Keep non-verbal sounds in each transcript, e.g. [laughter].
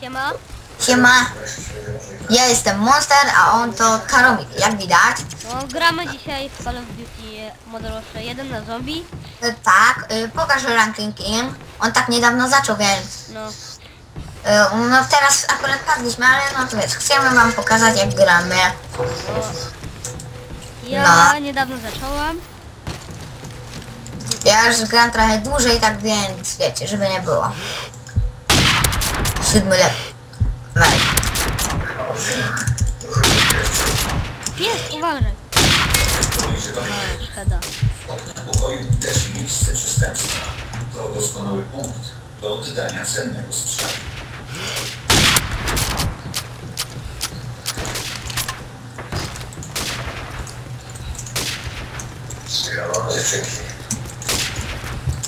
Siema. Siema. Ja jestem Monster, a on to Karomik, jak widać. No, gramy dzisiaj w Call of Duty Modern Warfare 1 na zombie. Y, Tak, y, pokażę rankingiem. On tak niedawno zaczął, więc... No, y, No teraz akurat padliśmy, ale no to wiesz, chcemy wam pokazać jak gramy. ja No. niedawno zacząłam. Ja już gram trochę dłużej, tak więc wiecie, żeby nie było. Siódmy. Weź. Jest, uważaj. No, szkoda. pokoju też miejsce przestępstwa. To doskonały punkt do oddania cennego sprzętu. Dziewczynki.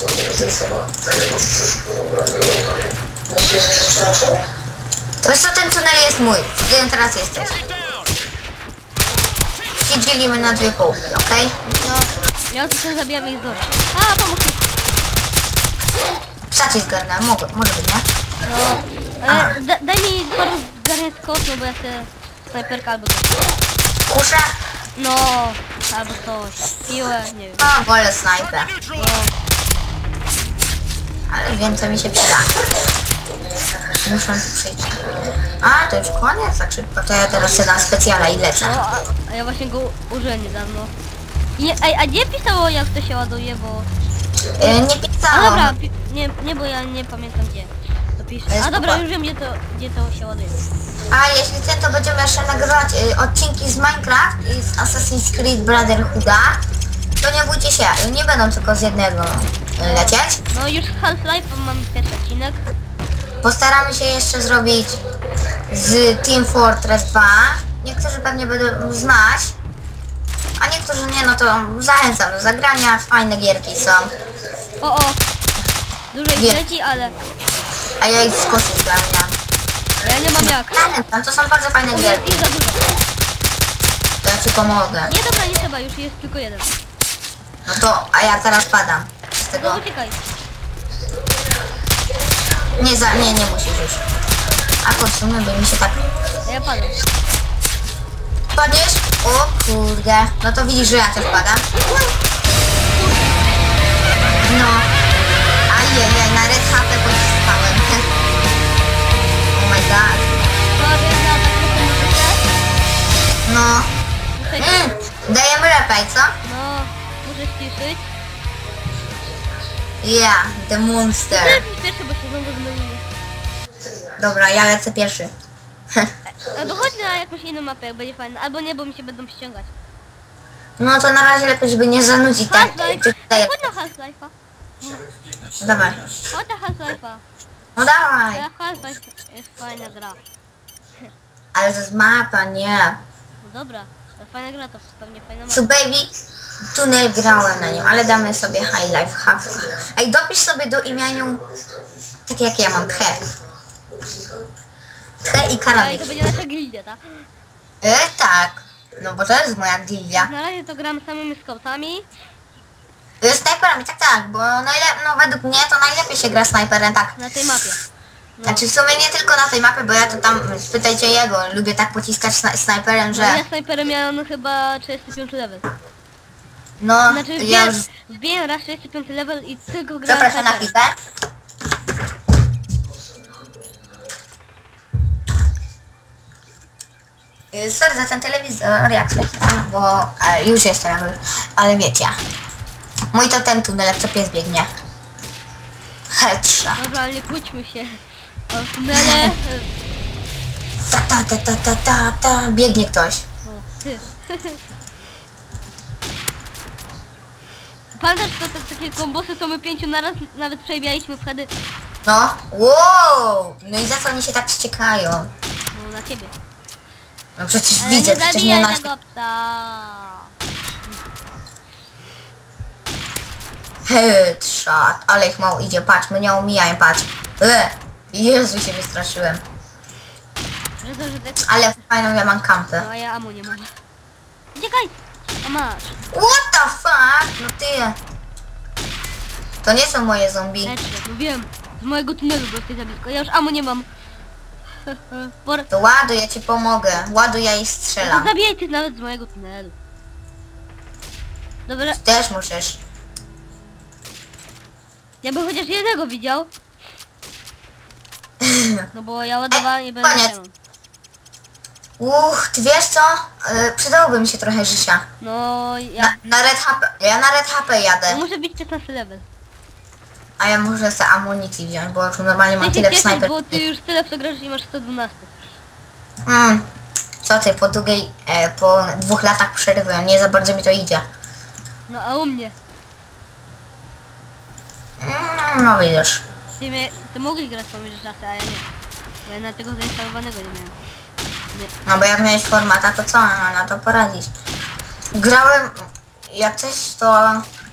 To teraz sama, tak jak przyszłą To jest to ten tunel jest mój, w którym teraz jesteś. Się dzielimy na dwie połówki, okej? No, ja się zabijam i zdążę. A, pomóż mi. Przycisk garnę, mogę, może być, nie? No, da, daj mi paru garniec kosmu, bo ja chcę snajperkę albo coś. Kuszę? No, albo coś. Piłę, nie wiem. No, wolę snajpę. No, Ale wiem, co mi się przyda. Muszę tu przyjść. A, to już koniec, tak szybko. To ja teraz się na specjala i lecę. no a, a ja właśnie go użyłem niedawno. I nie, ej, a nie pisało jak to się ładuje, bo... E, nie A pisałam. dobra, pi nie, nie, bo ja nie pamiętam gdzie to pisze. A dobra, już wiem gdzie to, gdzie to się ładuje. A jeśli chcę, to będziemy jeszcze nagrywać y, odcinki z Minecraft i z Assassin's Creed Brotherhooda. To nie bójcie się, nie będą tylko z jednego lecieć. No już Half-Life mam pierwszy odcinek. Postaramy się jeszcze zrobić z Team Fortress 2. Niektórzy pewnie będą znać, a niektórzy nie, no to zachęcam do zagrania. Fajne gierki są. O, o! Dużo ich Wiem. leci, ale A ja ich skoczę zgarniam. ja nie mam jak. Zachęcam, to są bardzo fajne Jest gierki. za dużo. To ja ci pomogę. Nie, dobra, nie trzeba, już jest tylko jeden. No to, a ja teraz padam. Z No tego uciekaj. Nie, za, nie, nie musisz już. A podsumy, by mi się tak... Ja padam. Padniesz? O kurde. No to widzisz, że ja też padam. No. Ajajaj, na red HP pozyskałem. [laughs] Oh my god. No. Mm, dajemy repaj, co? Yeah, the monster. Ty pierwszy, bo się znowu zmyliłem. Dobra, ja lecę pierwszy. [laughs] Albo chodź na jakąś inną mapę, jak będzie fajna. Albo nie, bo mi się będą ściągać. No to na razie lepiej, żeby nie zanudzić tak. Half-Life. tutaj- Chodź na Half-Life'a. Dawaj. Chodź na Half-Life'a. No dawaj. Ja Half-Life jest fajna gra. Ale to jest mapa, nie. No dobra, to fajna gra, to pewnie fajna mapa. baby, tunel grałem na nim, ale damy sobie high life half. Ej, dopisz sobie do imieniu, tak jak ja mam, Tche. Tche i karabin. to będzie nasza gildia, tak? E, tak. No bo to jest moja gildia. Na razie to gram samymi scoutami. E, Snajperami, tak, tak, bo najle- no według mnie to najlepiej się gra snajperem, tak. na tej mapie. No. Znaczy w sumie nie tylko na tej mapie, bo ja to tam, spytajcie jego, lubię tak pociskać sna- snajperem, No, że ja snajperem miałem no, chyba 35 level. no, Znaczy ja już... wbiłem raz 35 level i tylko grałem Zapraszam na piwę. Y, Sorry za ten telewizor, jak bo e, już jest jakby, ale wiecie. Mój to ten tunel, co pies biegnie. Headshot. Dobra, ale nie kłóćmy się. O tunele... Ta ta ta ta ta ta ta, biegnie ktoś. O, ty. Pamiętasz to, to takie kombosy, co my pięciu naraz nawet przebijaliśmy wtedy No, wow! No i za co oni się tak wściekają? no, na ciebie. No przecież Ale widzę, nie przecież nie na... tego psa. Headshot, ale ich mało idzie, patrz, mnie omijają, patrz. E, Jezu, się wystraszyłem. Że to, że tak... Ale fajną ja mam kampę. No a ja amu nie mam. Uciekaj! A masz. What the fuck? No ty. To nie są moje zombie. Lecz, mówiłem. Z mojego tunelu, bo jesteś za blisko. Ja już amu nie mam. [laughs] Por... To ładuj, ja ci pomogę. Ładuj, ja ich No strzelam. zabijaj tych nawet z mojego tunelu. Dobra, Też musisz. ja bym chociaż jednego widział. [clears throat] No bo ja ładowałem nie będę Koniec. Uch, ty wiesz co? E, Przydałoby mi się trochę życia. No ja... Na, red HP. Ja na red HP Ja jadę. muszę być 15 level. A ja muszę sobie amunicji wziąć, bo już normalnie mam Ty się tyle w cieszysz, snajper. bo ty już tyle w to grasz i masz 112. Mm. Co ty, po długiej, e, po dwóch latach przerwy, nie za bardzo mi to idzie. No a u mnie? Mm, no widzisz. Ty, mnie, ty mogłeś grać pomiędzy czasy, a ja nie. Bo ja na tego zainstalowanego nie miałem. No bo jak miałeś formata, to co? No, na to poradzić. Grałem, jak coś to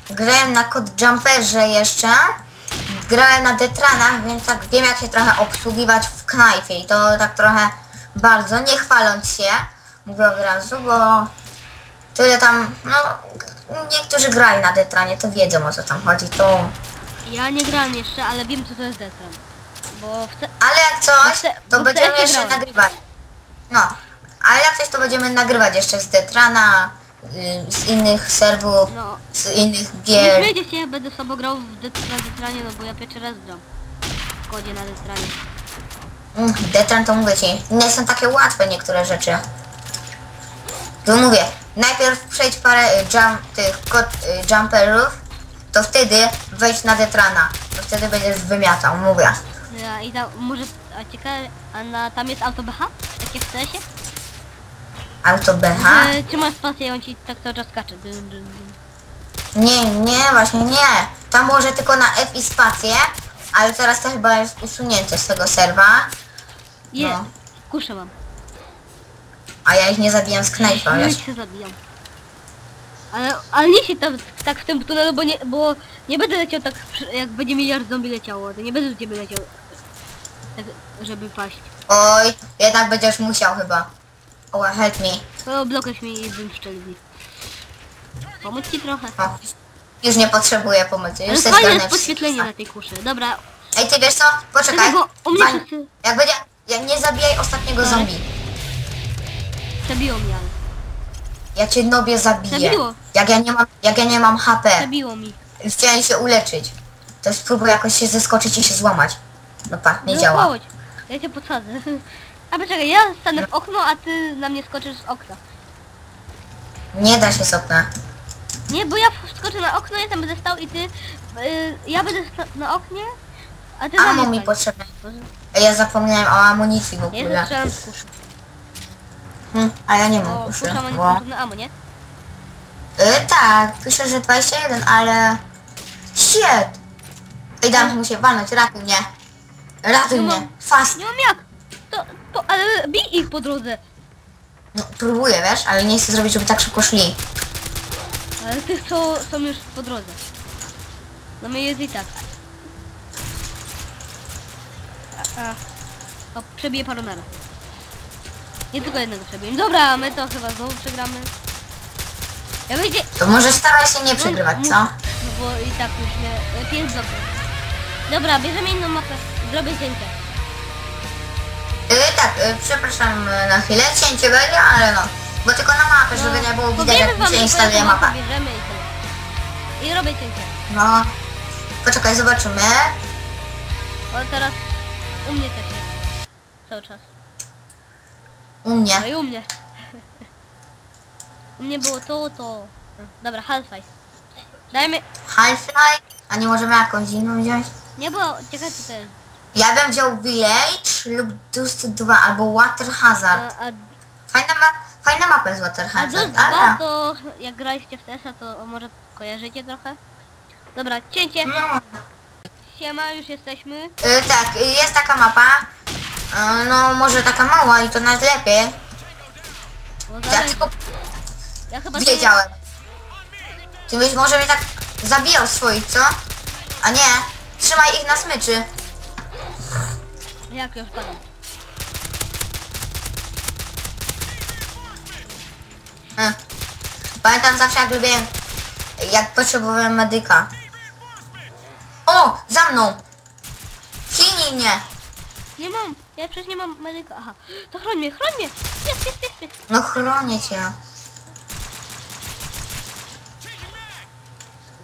grałem na kod jumperze jeszcze. Grałem na detranach, więc tak wiem jak się trochę obsługiwać w knajpie i to tak trochę bardzo, nie chwaląc się, mówię od razu, bo tyle tam, no niektórzy grali na detranie, to wiedzą o co tam chodzi, to... Ja nie grałem jeszcze, ale wiem co to jest Detran. Bo te... Ale jak coś, to będziemy jeszcze grałem. nagrywać. No, ale jak coś, to będziemy nagrywać jeszcze z Detrana, y, z innych serwów, No. z innych Nie gier. wyjdzie się, będę sobie grał w det na Detranie, no bo ja pierwszy raz gram. W kodzie na Detranie. Mm, Detran to mówię ci, nie są takie łatwe niektóre rzeczy. To mówię, najpierw przejdź parę y, jump, tych kod, y, jumperów, to wtedy wejdź na Detrana. To wtedy będziesz wymiatał, mówię. Ja, I tam może... A ciekawe, a na, tam jest auto BH? Takie w CS-ie? Auto BH? Że Trzymasz spację i on ci tak cały czas dyn. Nie, nie, właśnie nie. Tam może tylko na F i spację, ale teraz to chyba jest usunięte z tego serwa, Je, No. kuszę mam. a ja ich nie zabijam z knajpa, Ja się zabijam. Ale, ale nie się tam tak w tym tunelu, bo nie, bo nie będę leciał tak, jak będzie miliard zombie leciało, to nie będę do ciebie leciał, tak, żeby paść. Oj, jednak będziesz musiał chyba. O, help me. To blokujesz mi i bym szczelił. Pomóc ci trochę. O, już nie potrzebuję pomocy, Ale już fajne jesteś jest podświetlenie na tej kuszy. Dobra, Ej, ty wiesz co? Poczekaj. Dlatego u mnie wszyscy- Jak będzie... Jak nie zabijaj ostatniego zombie. zabiło mnie, ale Ja cię nobie zabiję. Zabiło. Jak ja nie mam, jak ja nie mam HP. zabiło mi. Chciałem się uleczyć. To spróbuj jakoś się zeskoczyć i się złamać. No pa, nie No działa. chodź, ja cię podsadzę. [laughs] A poczekaj, ja stanę w okno, a ty na mnie skoczysz z okna. Nie da się z okna. Nie, bo ja wskoczę na okno, ja tam będę stał i ty... Yy, ja będę na oknie, a ty na Amo mi potrzebne. Ja zapomniałem o amunicji w Ja ogóle. zastrzelam Hm, a ja nie mam Bo kuszy. niepotrzebne ammo, nie? Y, tak, piszę, że 21, ale... Shit! Ej, dam mu się walnąć, ratuj mnie. Ratuj mnie. mam. Fast. Nie mam jak! To, to, ale bij ich po drodze. No, próbuję, wiesz, ale nie chcę zrobić, żeby tak szybko szli. Ale tych, co są już po drodze. No my jest i tak. A, a. O, przebiję paronara. Nie tylko jednego przebiję. Dobra, my to chyba znowu przegramy. Ja będzie... To może staraj się nie przegrywać, co? No bo i tak już nie... Lepiej jest dobrze. Dobra, bierzemy inną mapę. Zrobię zdjęcie. Y, tak, y, przepraszam na chwilę, cięcie będzie, ale no. Bo tylko na mapę, żeby nie było widać, jak się instaluje mapa. Bierzemy i tyle. I robię cięcie. No. Poczekaj, zobaczymy. O, teraz u mnie też jest. Cały czas. U mnie. No i u mnie. U mnie było to, to. Dobra, Half-Life. Dajmy... Half-Life? A nie możemy jakąś inną wziąć? Nie było, ciekawe co to jest. Ja bym wziął Village lub Dust 2 albo Water A, Hazard. a, Fajna, ma fajna mapa z Water a Hazard, Dust 2 ale... to jak graliście w TS-a to może kojarzycie trochę? Dobra, cięcie. No. Siema, już jesteśmy. Y, tak, y, jest taka mapa. No, może taka mała i to nawet lepiej. Bo Ja tylko Ja chyba wiedziałem. Ty byś może mnie tak zabijał swoich, co? A nie, trzymaj ich na smyczy. Jak już padam. Hmm. Pamiętam zawsze jak lubiłem, jak potrzebowałem medyka. O, za mną! Chinij mnie! Nie mam. Ja przecież nie mam medyka. Aha. To chroń mnie, chroń mnie! Jest, jest, jest, jest. No chronię cię.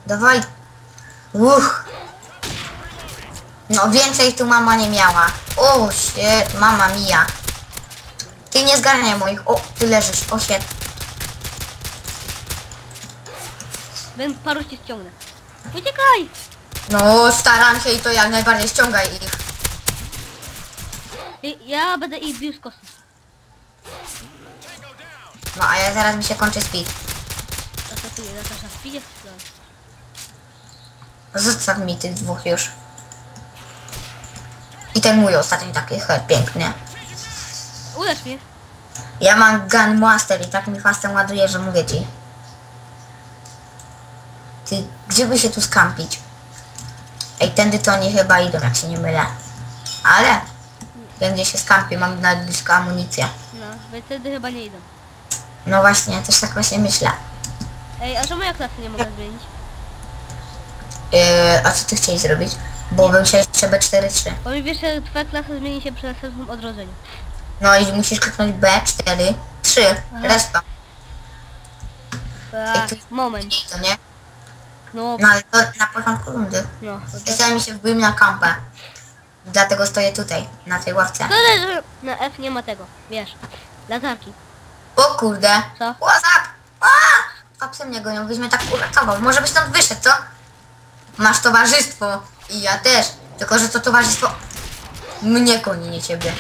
Dawaj. Uch. No więcej tu mama nie miała. O shit, mama mia. Ty nie zgarniaj moich. O, ty leżysz. O shit. Więc paru ci ściągnę. Uciekaj! No staram się i to jak najbardziej ściągaj ich. I- Ja będę ich bił z kosy. No a ja zaraz mi się kończy speed. Zastasuję, Natasza? Zostaw mi tych dwóch już. I ten mój ostatni taki head, piękny. Ulecz mnie. Ja mam Gun Master i tak mi fastem ładuje, że mówię ci. Ty, gdzie by się tu skampić? Ej, tędy to oni chyba idą, jak się nie mylę. Ale, wiem gdzie się skampi, mam nawet blisko amunicję. No, więc wtedy chyba nie idą. No właśnie, też tak właśnie myślę. Ej, a czemu ja klasy nie mogę zmienić? Yy, a co ty chcieli zrobić? Bo bym się jeszcze B4-3. Bo mi wiesz, że twoja klasa zmieni się przy następnym odrodzeniu. No i musisz kliknąć B4, 3, Aha. respa. Tak, moment. To nie? No, No ale to na początku rundy. no. to- Czasami się wbiłem na kampę. Dlatego stoję tutaj, na tej ławce. Szkoda, że na F nie ma tego, wiesz, latarki. O kurde. Co? WhatsApp! A! Psy mnie gonią, byś mnie tak uratował. Może byś stąd wyszedł, co? Masz towarzystwo. I ja też. Tylko, że to towarzystwo mnie goni, nie ciebie.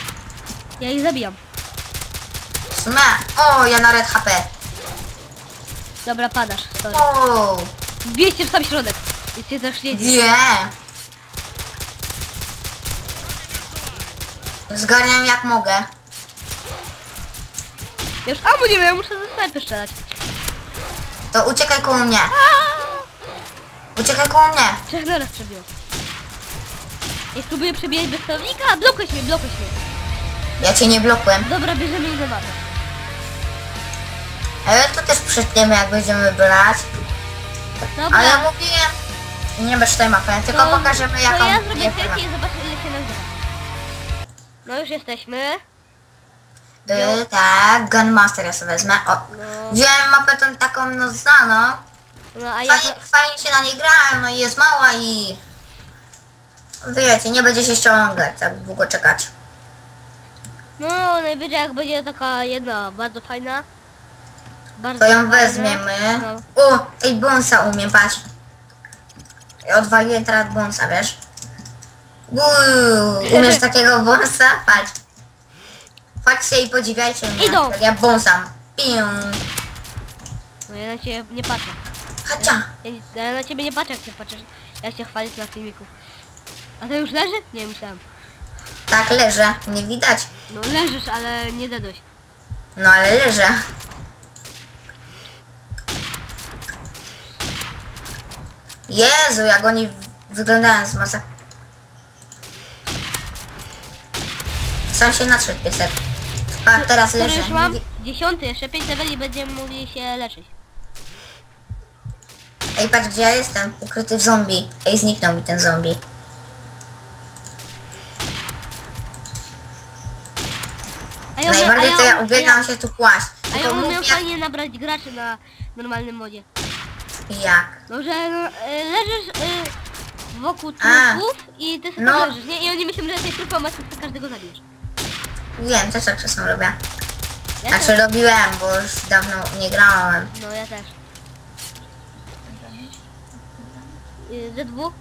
Ja ich zabijam. W sumie. O, ja na red HP. Dobra, padasz, sorry. O, Wbieźcie w sam środek. Jest się zaszliecie. nie. Zganiam jak mogę. Już amu nie wiem, muszę ze snajpy strzelać. To uciekaj koło mnie. Uciekaj koło mnie. Trzech naraz przebiło. Ja spróbuję przebijać bez celownika, blokuj mnie, blokuj mnie. Ja cię nie blokłem. Dobra, bierzemy ich zabawę. Ale to też przytniemy jak będziemy brać. Dobra, Ale mówiłem. Nie bez tej mapy, tylko pokażemy to jaką ja zrobię selfie i zobaczę się. No już jesteśmy. Yy, tak, Gunmaster ja sobie wezmę. O, No, wziąłem mapę tą taką no znaną. no a ja... Fajnie, fajnie się na niej grałem, no i jest mała i... Wiecie, nie będzie się ściągać, tak długo czekać. No najwyżej jak będzie taka jedna bardzo fajna. Bardzo To ją fajna. weźmiemy. No. O, ej, bonsa umiem, patrz. Ja odwaliłem teraz bonsa, wiesz? Uuu, umiesz takiego bonsa? Patrz. Patrzcie i podziwiajcie mnie. Idą. Jak ja bonsam. Pium. No ja na ciebie nie patrzę. Hacia. Ja, ja na ciebie nie patrzę jak się patrzysz. Ja się chwalić na filmiku. A to już leży? Nie myślałem. Tak leżę, nie widać. No leżysz, ale nie dedłeś. No ale leżę. Jezu, jak oni wyglądają z masa. Sam się nadszedł piesek. A teraz już mam? Dziesiąty, jeszcze pięć leveli będziemy mogli się leczyć. Ej, patrz gdzie ja jestem. Ukryty w zombie. Ej, zniknął mi ten zombie. Ja, Najbardziej a to ja ubiegam się tu kłaść. A ja mów jak... fajnie nabrać graczy na normalnym modzie. jak. No, że no, e, leżysz e, wokół trupów i ty sobie No. leżysz, nie? I oni myślą, że jesteś trupem, a ty każdego zabijesz. Wiem, też tak czasem robię. Ja Znaczy też. robiłem, bo już dawno nie grałem. No ja też. Y, Z2?